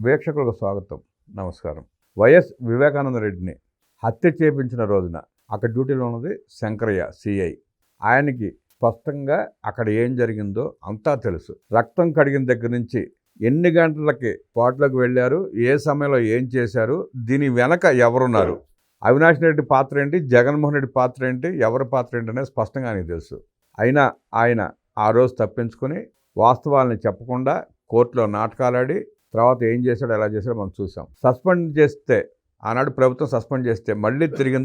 వీక్షకులకు స్వాగతం. నమస్కారం. వైఎస్ వివేకానంద రెడ్డిని హత్య చేపించిన రోజున అక్కడ డ్యూటీలో ఉన్నది శంకరయ్య సిఐ. ఆయనకి స్పష్టంగా అక్కడ ఏం జరిగిందో అంతా తెలుసు. రక్తం కడిగిన దగ్గర నుంచి ఎన్ని గంటలకి స్పాట్లోకి వెళ్ళారు ఏ సమయంలో ఏం చేశారు దీని వెనక ఎవరున్నారు? అవినాష్ రెడ్డి పాత్ర ఏంటి జగన్మోహన్ రెడ్డి పాత్ర ఏంటి ఎవరి పాత్ర ఏంటి అనేది స్పష్టంగా ఆయనకు తెలుసు. అయినా ఆయన ఆ రోజు తప్పించుకొని వాస్తవాలను చెప్పకుండా కోర్టులో నాటకాలాడి తర్వాత ఏం చేశాడో ఎలా చేశాడో మనం చూసాం. సస్పెండ్ చేస్తే ఆనాడు ప్రభుత్వం సస్పెండ్ చేస్తే మళ్ళీ తిరిగి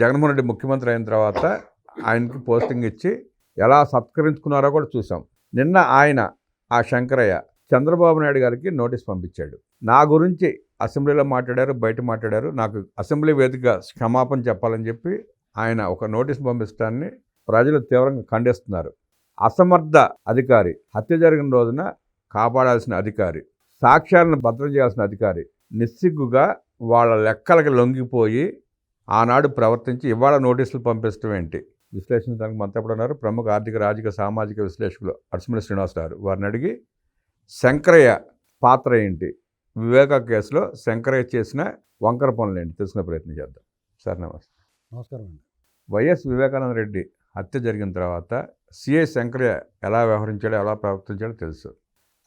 జగన్మోహన్ రెడ్డి ముఖ్యమంత్రి అయిన తర్వాత ఆయనకి పోస్టింగ్ ఇచ్చి ఎలా సత్కరించుకున్నారో కూడా చూసాం. నిన్న ఆయన ఆ శంకరయ్య చంద్రబాబు నాయుడు గారికి నోటీస్ పంపించాడు. నా గురించి అసెంబ్లీలో మాట్లాడారు బయట మాట్లాడారు. నాకు అసెంబ్లీ వేదికగా క్షమాపణ చెప్పాలని చెప్పి ఆయన ఒక నోటీస్ పంపించడాన్ని ప్రజలు తీవ్రంగా ఖండిస్తున్నారు. అసమర్థ అధికారి హత్య జరిగిన రోజున కాపాడాల్సిన అధికారి సాక్ష్యాలను భద్రం చేయాల్సిన అధికారి నిస్సిగ్గుగా వాళ్ళ లెక్కలకి లొంగిపోయి ఆనాడు ప్రవర్తించి ఇవాళ నోటీసులు పంపించడం ఏంటి? విశ్లేషించడానికి మనతో ఎప్పుడు ఉన్నారు ప్రముఖ ఆర్థిక రాజకీయ సామాజిక విశ్లేషకులు అరసమల్లి శ్రీనివాస్ గారు. వారిని అడిగి శంకరయ్య పాత్ర ఏంటి? వివేక కేసులో శంకరయ్య చేసిన వంకర పనులు ఏంటి? తెలుసుకునే ప్రయత్నం చేద్దాం. సార్ నమస్తే. నమస్కారం అండి. వైఎస్ వివేకానంద రెడ్డి హత్య జరిగిన తర్వాత సిఐ శంకరయ్య ఎలా వ్యవహరించాడో ఎలా ప్రవర్తించాడో తెలుసు.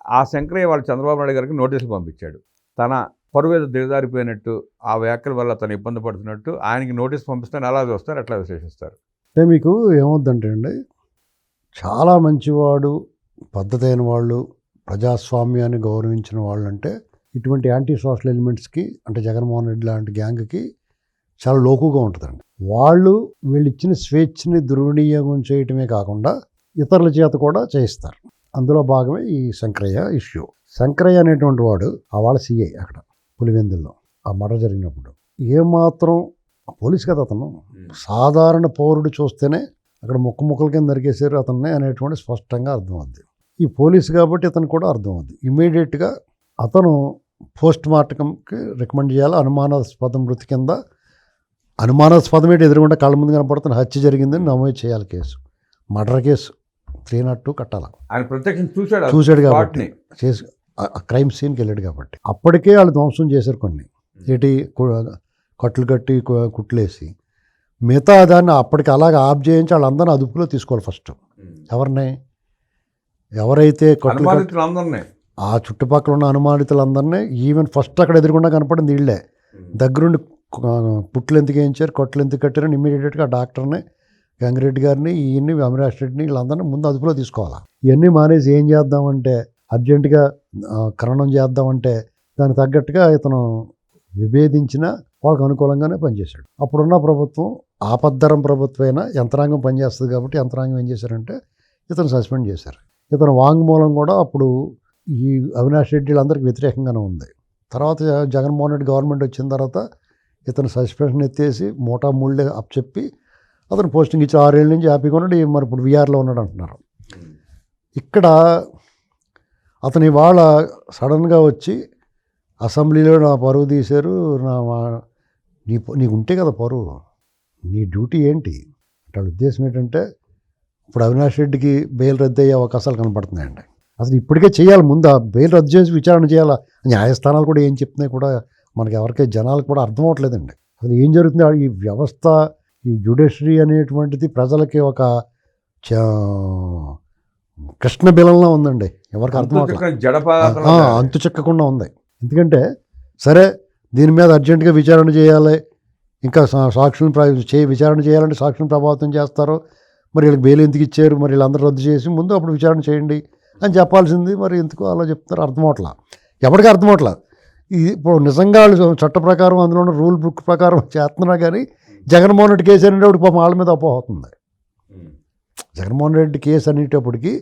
ఆ శంకరయ్య వాళ్ళు చంద్రబాబు నాయుడు గారికి నోటీసులు పంపించాడు. తన పరువేద దిగదారిపోయినట్టు దిగజారిపోయినట్టు ఆ వ్యాఖ్యల వల్ల తను ఇబ్బంది పడుతున్నట్టు ఆయనకి నోటీస్ పంపిస్తాను ఎలా చూస్తారు ఎట్లా విశ్లేషిస్తారు అంటే మీకు ఏమవుద్దంటే అండి చాలా మంచివాడు పద్ధతి అయిన వాళ్ళు ప్రజాస్వామ్యాన్ని గౌరవించిన వాళ్ళు అంటే ఇటువంటి యాంటీ సోషల్ ఎలిమెంట్స్కి అంటే జగన్మోహన్ రెడ్డి లాంటి గ్యాంగ్కి చాలా లోకుగా ఉంటుందండి. వాళ్ళు వీళ్ళు ఇచ్చిన స్వేచ్ఛని దుర్వినియోగం చేయటమే కాకుండా ఇతరుల చేత కూడా చేయిస్తారు. అందులో భాగమే ఈ శంకరయ్య ఇష్యూ. శంకరయ్య అనేటువంటి వాడు ఆ వాళ్ళ సిఐ అక్కడ పులివెందుల్లో ఆ మర్డర్ జరిగినప్పుడు. ఏమాత్రం పోలీస్ కదా అతను. సాధారణ పౌరుడు చూస్తేనే అక్కడ ముక్కు ముక్కల కింద నరికేశారు అతన్ని అనేటువంటి స్పష్టంగా అర్థమవుద్ది. ఈ పోలీసు కాబట్టి అతను కూడా అర్థమవుద్ది. ఇమీడియట్గా అతను పోస్ట్ మార్టంకి రికమెండ్ చేయాలి. అనుమానాస్పద మృతి కింద అనుమానాస్పదం ఏంటి ఎదురుగుండా కళ్ళ ముందు కనపడుతున్న హత్య జరిగిందని నమోదు చేయాలి case. Murder case. Three not two కట్టాలి? ఆయన ప్రత్యక్షం చూశాడు చూశాడు కాబట్టి. చేసి క్రైమ్ సీన్కి వెళ్ళాడు కాబట్టి. అప్పటికే వాళ్ళు ధ్వంసం చేశారు కొన్ని. ఏంటి కు- కట్లు కట్టి కుట్లేసి. మిగతా దాన్ని అప్పటికి అలాగ ఆఫ్ చేయించి వాళ్ళందరినీ అదుపులో తీసుకోవాలి ఫస్ట్. ఎవరిని? ఎవరైతే ఆ చుట్టుపక్కల ఉన్న అనుమానితులందరినీ ఈవెన్ ఫస్ట్ అక్కడ ఎదురుకుండా కనపడింది వీళ్ళే. దగ్గరుండి పుట్లు ఎందుకు వేయించారు కొట్లు ఎందుకు కట్టారని ఇమీడియట్గా డాక్టర్ని గంగిరెడ్డి గారిని ఈయన్ని అమిరాజ్ రెడ్డిని వీళ్ళందరినీ ముందు అదుపులో తీసుకోవాలి? ఇవన్నీ మానేసి ఏం చేద్దామంటే అర్జెంటుగా కరణం ఖననం చేద్దామంటే దానికి తగ్గట్టుగా ఇతను విభేదించిన వాళ్ళకి అనుకూలంగానే పనిచేశాడు. అప్పుడున్న ప్రభుత్వం ఆపద్దరం ప్రభుత్వమైనా యంత్రాంగం పనిచేస్తుంది కాబట్టి యంత్రాంగం ఏం చేశారంటే ఇతను సస్పెండ్ చేశారు. ఇతను వాంగ్మూలం కూడా అప్పుడు ఈ అవినాష్ రెడ్డిలందరికీ వ్యతిరేకంగానే ఉంది. తర్వాత జగన్మోహన్ రెడ్డి గవర్నమెంట్ వచ్చిన తర్వాత ఇతను సస్పెన్షన్ ఎత్తేసి మోటా ముళ్ళే అప్పచెప్పి అతను పోస్టింగ్ ఇచ్చి ఆరేళ్ళ నుంచి హ్యాపీగా ఉన్నాడు మరి ఇప్పుడు విఆర్లో ఉన్నాడు అంటున్నారు. ఇక్కడ అతని వాళ్ళ సడన్గా వచ్చి అసెంబ్లీలో నా పరువు తీశారు నా నీ నీకు ఉంటే కదా పరువు. నీ డ్యూటీ ఏంటి? అంటే ఉద్దేశం ఏంటంటే ఇప్పుడు అవినాష్ రెడ్డికి బెయిల్ రద్దు అయ్యే అవకాశాలు కనపడుతున్నాయండి. అసలు ఇప్పటికే చేయాలి ముందు ఆ బెయిల్ రద్దు చేసి విచారణ చేయాలా? న్యాయస్థానాలు కూడా ఏం చెప్తున్నాయి కూడా మనకి ఎవరికీ జనాలకు కూడా అర్థం అవ్వట్లేదండి. అసలు ఏం జరుగుతుంది? ఈ వ్యవస్థ ఈ జ్యుడిషరీ అనేటువంటిది ప్రజలకి ఒక కృష్ణ బిలంలా ఉందండి. ఎవరికి అర్థం అంతు చెక్కకుండా ఉంది. ఎందుకంటే సరే దీని మీద అర్జెంటుగా విచారణ చేయాలి. ఇంకా సాక్షులను ప్ర- చే విచారణ చేయాలంటే సాక్షులను ప్రభావితం చేస్తారు మరి వీళ్ళకి బెయిల్ ఎందుకు ఇచ్చారు మరి వీళ్ళందరూ రద్దు చేసి ముందు అప్పుడు విచారణ చేయండి అని చెప్పాల్సింది. మరి ఎందుకు అలా చెప్తారు అర్థం అవట్లా? ఎవరికి అర్థం అవట్లా? ఇది ఇప్పుడు నిజంగా చట్ట ప్రకారం అందులో ఉన్న రూల్ బుక్ ప్రకారం చేస్తున్నా కానీ జగన్మోహన్ రెడ్డి కేసు అనేటప్పుడు పాపం వాళ్ళ మీద అపోహ అవుతుంది. జగన్మోహన్ రెడ్డి కేసు అనేటప్పటికి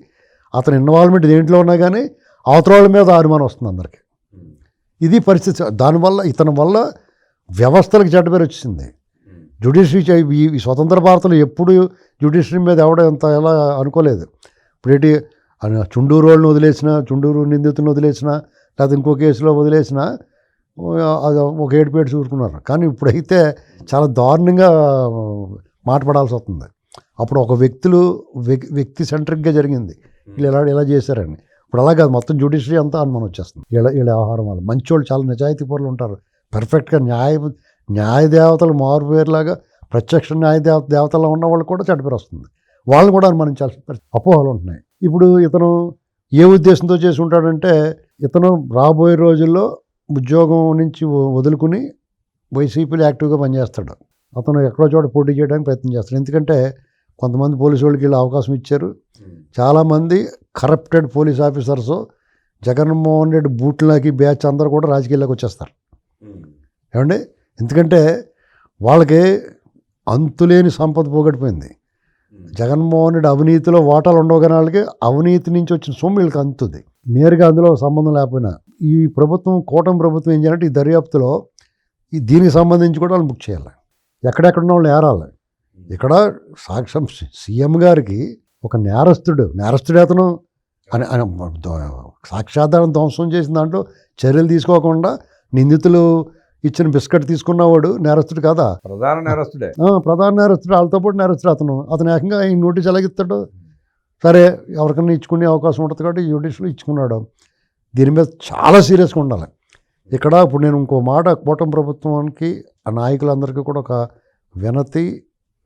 అతని ఇన్వాల్వ్మెంట్ దేంట్లో ఉన్నా కానీ వాళ్ళ మీద అనుమానం వస్తుంది అందరికి. ఇది పరిస్థితి. దానివల్ల ఇతని వల్ల వ్యవస్థలకు చెడ్డ పేరు వచ్చింది. జ్యుడిషరీ ఈ స్వతంత్ర భారత్లో ఎప్పుడు జ్యుడిషరీ మీద ఎవడ ఎంత ఎలా అనుకోలేదు. ఇప్పుడు ఏంటి అని చుండూరు వాళ్ళని వదిలేసిన చుండూరు నిందితుని వదిలేసిన లేకపోతే ఇంకో కేసులో వదిలేసిన అది ఒక ఏడుపేటు చూసుకున్నారు. కానీ ఇప్పుడైతే చాలా దారుణంగా మాట్లాడాల్సి వస్తుంది. అప్పుడు ఒక వ్యక్తులు వ్యక్- వ్యక్తి సెంట్రిక్గా జరిగింది. వీళ్ళు ఎలా ఎలా చేశారని. ఇప్పుడు అలా కాదు మొత్తం జ్యుడిషియరీ అంతా అనుమానం వచ్చేస్తుంది. వీళ్ళ వీళ్ళ వ్యవహారం వల్ల. మంచి వాళ్ళు చాలా నిజాయితీ పరులు ఉంటారు. పర్ఫెక్ట్గా న్యాయ న్యాయ దేవతలు మారుపేరులాగా ప్రత్యక్ష న్యాయ దేవత దేవతల్లో ఉన్న వాళ్ళు కూడా చెడ్డ పేరు వస్తుంది. వాళ్ళని కూడా అనుమానించాల్సిన అపోహలు ఉంటున్నాయి. ఇప్పుడు ఇతను ఏ ఉద్దేశంతో చేసి ఉంటాడంటే ఇతను రాబోయే రోజుల్లో ఉద్యోగం నుంచి వదులుకుని వైసీపీలో యాక్టివ్గా పనిచేస్తాడు. అతను ఎక్కడో చోట పోటీ చేయడానికి ప్రయత్నం చేస్తాడు. ఎందుకంటే కొంతమంది పోలీసు వాళ్ళకి వీళ్ళు అవకాశం ఇచ్చారు. చాలామంది corrupted police officers Jaganmohan Reddy బూట్లకి batch అందరూ కూడా రాజకీయాల్లోకి వచ్చేస్తారు. ఏమండి? ఎందుకంటే వాళ్ళకి అంతులేని సంపద పోగొట్టిపోయింది. జగన్మోహన్ రెడ్డి అవినీతిలో ఓటాలు ఉండవు కానీ వాళ్ళకి అవినీతి నుంచి వచ్చిన సొమ్ము వీళ్ళకి అందుతుంది. నేరుగా అందులో సంబంధం లేకపోయినా ఈ ప్రభుత్వం కూటమి ప్రభుత్వం ఏం చేయాలంటే ఈ దర్యాప్తులో ఈ దీనికి సంబంధించి కూడా వాళ్ళు బుక్ చేయాలి. ఎక్కడెక్కడ ఉన్న వాళ్ళు ఏరాలి. ఇక్కడ సాక్ష్యం సీఎం గారికి ఒక నేరస్తుడు నేరస్తుడు అతను. అని సాక్ష్యాధారం ధ్వంసం చేసిన దాంట్లో చర్యలు తీసుకోకుండా నిందితులు ఇచ్చిన బిస్కెట్ తీసుకున్నవాడు నేరస్తుడు కాదా? ప్రధాన నేరస్తుడే. ప్రధాన నేరస్తుడు వాళ్ళతో పాటు నేరస్తుడు అతను. అతను ఏకంగా ఈ నోటీస్ ఎలాగిస్తాడు సరే ఎవరికైనా ఇచ్చుకునే అవకాశం ఉంటుంది కాబట్టి జ్యుడిషియల్ ఇచ్చుకున్నాడు. దీని మీద చాలా సీరియస్గా ఉండాలి. ఇక్కడ ఇప్పుడు నేను ఇంకో మాట కూటమి ప్రభుత్వానికి ఆ నాయకులందరికీ కూడా ఒక వినతి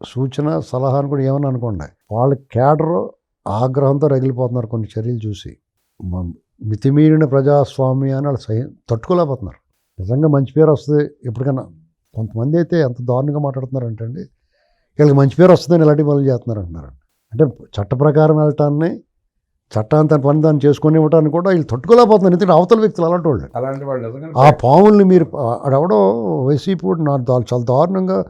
సూచన సలహాను కూడా ఏమని అనుకోండి. వాళ్ళ కేడర్ ఆగ్రహంతో రగిలిపోతున్నారు కొన్ని చర్యలు చూసి. మ- మితిమీరిన ప్రజాస్వామ్యాన్ని వాళ్ళు సహి తట్టుకోలేకపోతున్నారు. నిజంగా మంచి పేరు వస్తుంది. ఎప్పటికైనా కొంతమంది అయితే ఎంత దారుణంగా మాట్లాడుతున్నారంటే అండి వీళ్ళకి మంచి పేరు వస్తుందని ఇలాంటి పనులు చేస్తున్నారు అంటున్నారు అంటే చట్ట ప్రకారం వెళ్ళటాన్ని చట్టాన్ని తన పని దాన్ని చేసుకొని ఇవ్వటాన్ని కూడా వీళ్ళు తట్టుకోలేకపోతున్నారు. ఎందుకంటే అవతల వ్యక్తులు అలాంటి వాళ్ళు. అలాంటి వాళ్ళు ఆ పాముల్ని మీరు ఆడెవడో వైసీపీ నా చాలా దారుణంగా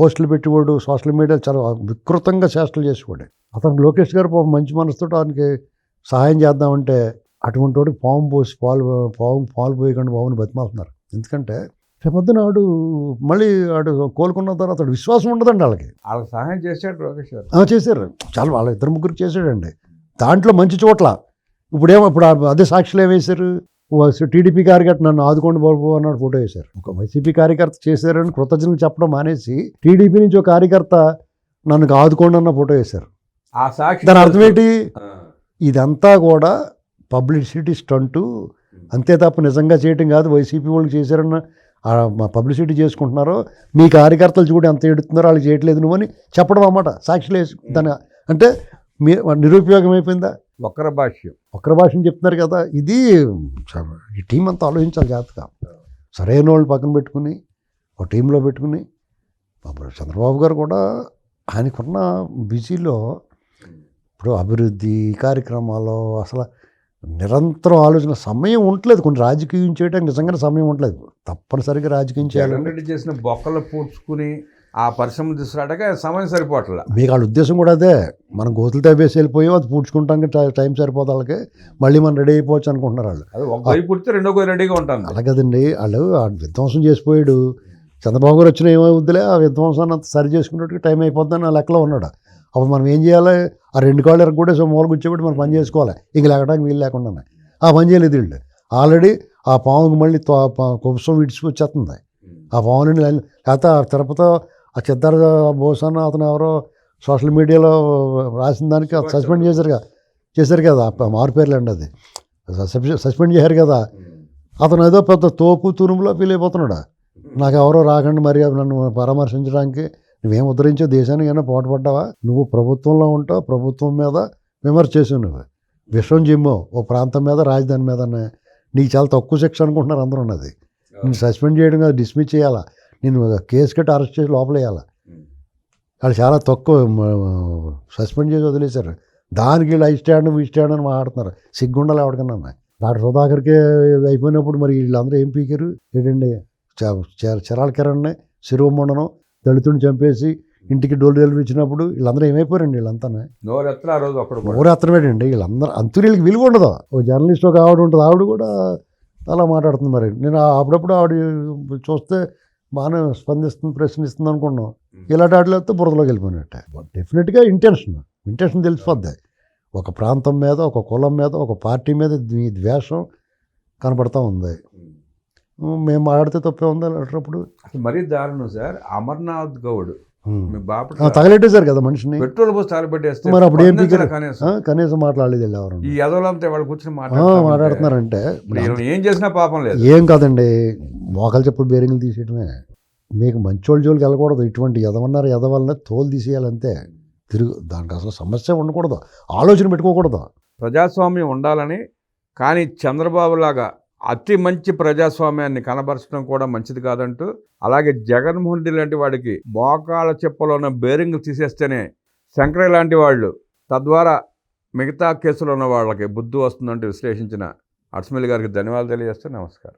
పోస్టులు పెట్టేవాడు సోషల్ మీడియా చాలా వికృతంగా చేష్టలు చేసేవాడు. అతను లోకేష్ గారు పాపం మంచి మనసుతో ఆయనకి సహాయం చేద్దామంటే అటువంటి వాడికి పాము పోసి పాలు పాము పాలు పోయకుండా పాముని బతిమాలుతున్నారు. ఎందుకంటే రేపొద్దున ఆడు మళ్ళీ ఆడు కోలుకున్న తర్వాత విశ్వాసం ఉండదండి వాళ్ళకి. వాళ్ళకి సహాయం చేశాడు లోకేష్ గారు. ఆ, చేశారు. చాలా వాళ్ళ ఇద్దరు ముగ్గురు చేశాడండి. దాంట్లో మంచి చోట్ల. ఇప్పుడేమో ఇప్పుడు అదే సాక్షులు ఏం వేశారు? టీడీపీ కార్యకర్త నన్ను ఆదుకోండి బాబు అన్నాడు ఫోటో వేశారు. ఒక వైసీపీ కార్యకర్త చేశారని కృతజ్ఞతలు చెప్పడం మానేసి టీడీపీ నుంచి ఒక కార్యకర్త నన్ను ఆదుకోండి అన్న ఫోటో వేశారు. ఆ సాక్షి దాని అర్థం ఏంటి ఇదంతా కూడా పబ్లిసిటీ స్టంటు. అంతే తప్ప నిజంగా చేయటం కాదు. వైసీపీ వాళ్ళు చేశారన్న మా పబ్లిసిటీ చేసుకుంటున్నారో మీ కార్యకర్తలు చూడు ఎంత ఎడుతున్నారో వాళ్ళకి చేయట్లేదు నువ్వు అని చెప్పడం అన్నమాట. సాక్షులు వేసి దాని అంటే మీ నిరుపయోగం అయిపోయిందా? వక్ర భాష్యం. ఒక్కరి భాషను చెప్తున్నారు కదా ఇది ఈ టీం అంతా ఆలోచించాలి జాగ్రత్తగా. సరైన వాళ్ళు పక్కన పెట్టుకుని ఒక టీంలో పెట్టుకుని చంద్రబాబు గారు కూడా ఆయనకున్న బిజీలో ఇప్పుడు అభివృద్ధి కార్యక్రమాలు అసలు నిరంతరం ఆలోచన సమయం ఉండలేదు కొన్ని రాజకీయం చేయడానికి నిజంగానే సమయం ఉండలేదు తప్పనిసరిగా రాజకీయం చేయాలంటే చేసిన బొక్కలు పూడ్చుకుని ఆ పరిశ్రమ తీసుకురాటగా సమయం సరిపోవట్ల. మీకు వాళ్ళ ఉద్దేశం కూడా అదే. మనం గోతులు తవ్వేసి వెళ్ళిపోయి అది పూడ్చుకుంటానికి టై- టైం సరిపోతే వాళ్ళకి. మళ్ళీ మనం రెడీ అయిపోవచ్చు అనుకుంటున్నారు వాళ్ళు. అది ఒక పుడితే రెండో రెడీగా ఉంటాను అలా కదండి. వాళ్ళు విధ్వంసం చేసిపోయాడు. చంద్రబాబు గారు వచ్చిన ఏమవుద్దిలే? ఆ విధ్వంసాన్ని అంత సరి చేసుకున్నట్టుగా టైం అయిపోద్దని ఆ లెక్కలో ఉన్నాడు. అప్పుడు మనం ఏం చేయాలి? ఆ రెండు కాళ్ళు ఎరగొట్టేసి మూల కూర్చోబెట్టి మనం పని చేసుకోవాలి. ఇంక లేకడానికి వీలు లేకుండా ఆ పని చేయలేదు వీళ్ళు. ఆల్రెడీ ఆ పాముకి మళ్ళీ కుబసం విడిచిపోచ్చేస్తుంది ఆ పాముని లేకపోతే ఆ తిరుపతి ఆ చిత్తర బోసాన అతను ఎవరో సోషల్ మీడియాలో రాసిన దానికి సస్పెండ్ చేశారు. కదా. చేశారు కదా. మారు పేర్లు అండి అది. సస్పె- సస్పెండ్ చేశారు కదా. అతను ఏదో పెద్ద తోపు తురుములో ఫీల్ అయిపోతున్నాడు. నాకు ఎవరో రాకండి మరి నన్ను పరామర్శించడానికి. నువ్వేం ఉద్ధరించో దేశానికి ఏమైనా పోటపడ్డావా? నువ్వు ప్రభుత్వంలో ఉంటావు ప్రభుత్వం మీద విమర్శ చేసావు నువ్వు. విషం జిమ్మో ఓ ప్రాంతం మీద రాజధాని మీద నీకు చాలా తక్కువ శిక్ష అనుకుంటున్నారు అందరూ ఉన్నది నేను సస్పెండ్ చేయడం కాదు డిస్మిస్ చేయాలా? నేను కేసు కట్టి అరెస్ట్ చేసి లోపలేయాలా వాళ్ళు చాలా తక్కువ సస్పెండ్ చేసి వదిలేశారు. దానికి వీళ్ళు ఐ స్టాండ్ వీ స్టాండ్ అని మాట్లాడుతున్నారు. సిగ్గుండాలి ఎవరికన్నా డాక్టర్ సుధాకర్కే అయిపోయినప్పుడు మరి వీళ్ళందరూ ఏం పీకారు? ఏంటండి? చరాల కిరణ్ని శిరోమండనం దళితుడిని చంపేసి ఇంటికి డోర్ డెలివరీ ఇచ్చినప్పుడు వీళ్ళందరూ ఏమైపోయారండి వీళ్ళంతా. ఊరేత్తనమేటండి వీళ్ళందరూ అంతురీళ్ళకి విలువ ఉండదు. ఓ జర్నలిస్ట్ ఒక ఆవిడ ఉంటుంది. ఆవిడ కూడా అలా మాట్లాడుతుంది మరి. నేను అప్పుడప్పుడు ఆవిడ చూస్తే బాగానే స్పందిస్తుంది ప్రశ్నిస్తుంది అనుకున్నాం. ఇలాంటి వాటిలో వస్తే బురదలోకి వెళ్ళిపోయినట్టే. డెఫినెట్గా ఇంటెన్షన్ ఇంటెన్షన్ తెలిసిపోద్ది. ఒక ప్రాంతం మీద ఒక కులం మీద ఒక పార్టీ మీద ఈ ద్వేషం కనపడతా ఉంది. మేము మాట్లాడితే తప్పే ఉంది అసలు మరీ దారుణం సార్. అమర్నాథ్ గౌడ్. మీ తగలెట్టేశారు కదా మనిషిని. పెట్రోల్ పోసి తగలబెట్టేస్తే మరి అప్పుడు ఏం? కనీసం మాట్లాడలేదు ఎవరు ఈ ఎదవలంతా వాళ్ళు కూర్చొని మాట్లాడుతున్నారంటే. ఏం చేసినా పాపం లేదు. ఏం కాదండి మోకాలు చెప్పులు బేరింగ్లు తీసేయడమే మీకు మంచోళ్ళ జోలికి వెళ్ళకూడదు. ఇటువంటి ఎదవన్నారు ఎదవల్లనే తోలు తీసేయాలంతే. తిరుగు దానికి అసలు సమస్య ఉండకూడదు. ఆలోచన పెట్టుకోకూడదు. ప్రజాస్వామ్యం ఉండాలని కానీ చంద్రబాబు లాగా అతి మంచి ప్రజాస్వామ్యాన్ని కనబరచడం కూడా మంచిది కాదంటూ అలాగే జగన్మోహన్ రెడ్డి లాంటి వాడికి మోకాల చెప్పులో ఉన్న బేరింగ్లు తీసేస్తేనే శంకరయ్య లాంటి వాళ్ళు తద్వారా మిగతా కేసులు ఉన్న వాళ్ళకి బుద్ధి వస్తుందంటూ విశ్లేషించిన అర్స్మిల్ గారికి ధన్యవాదాలు తెలియజేస్తే నమస్కారం.